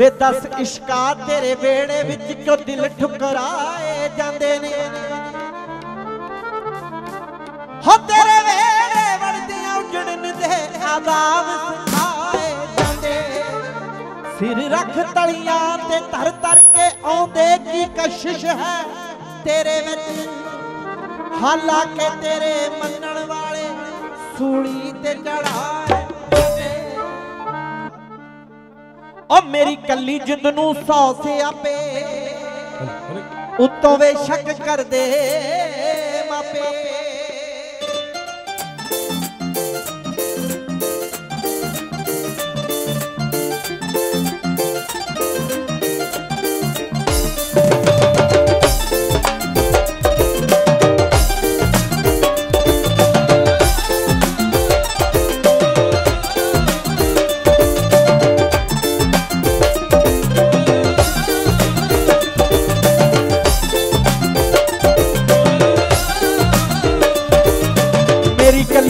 ਵੇ ਦਸ ਇਸ਼ਕਾ ਤੇਰੇ ਵੇੜੇ ਵਿੱਚ ਕਿਉਂ ਦਿਲ ਠੁਕਰਾਏ ਜਾਂਦੇ ਨੇ? ਹੋ ਤੇਰੇ ਵੇੜੇ ਵੜਦਿਆਂ ਉਜੜਨ ਦੇ ਆਦਾਬ ਸਿਖਾਏ ਜਾਂਦੇ। ਸਿਰ ਰੱਖ ਤਲੀਆਂ ਤੇ ਧਰ ਧਰ ਕੇ ਆਉਂਦੇ ਕੀ ਕਸ਼ਿਸ਼ ਹੈ ਤੇਰੇ ਵਿੱਚ? ਹਾਲਾਂਕਿ ਤੇਰੇ ਮੰਨਣ ਵਾਲੇ ਸੂਲੀ ਤੇ ਚੜਾਏ ਓ ਮੇਰੀ ਕੱਲੀ ਜਿੰਦ ਨੂੰ ਸੌ ਸਿਆਪੇ ਉਤੋਂ ਵੇ ਸ਼ੱਕ ਕਰਦੇ ਮਾਪੇ।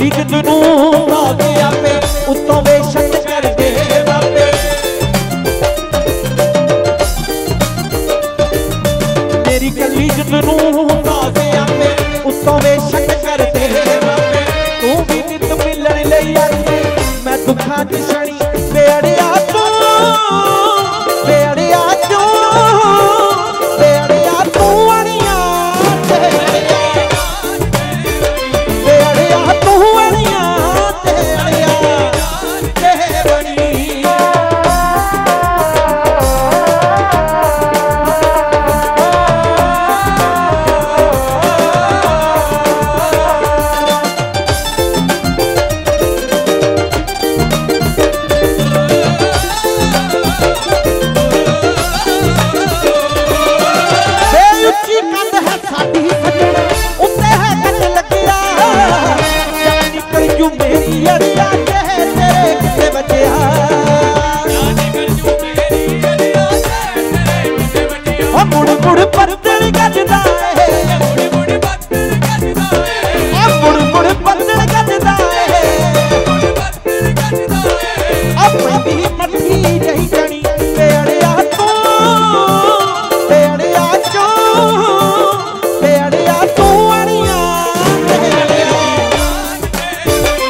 ਜਿੰਦ ਨੂੰ ਸੌ ਸਿਆਪੇ ਉਤੋਂ ਆਪਣੀ ਮੱਠੀ ਜਹੀ ਜਣੀ ਵੇੜਿਆ ਤੂੰ ਵੇੜਿਆ ਤੂੰ ਵੇੜਿਆ ਤੂੰ ਅੜੀਆਂ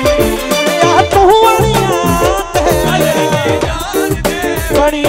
ਵੇੜਿਆ ਤੂੰ ਅੜੀਆਂ ਬਣੀ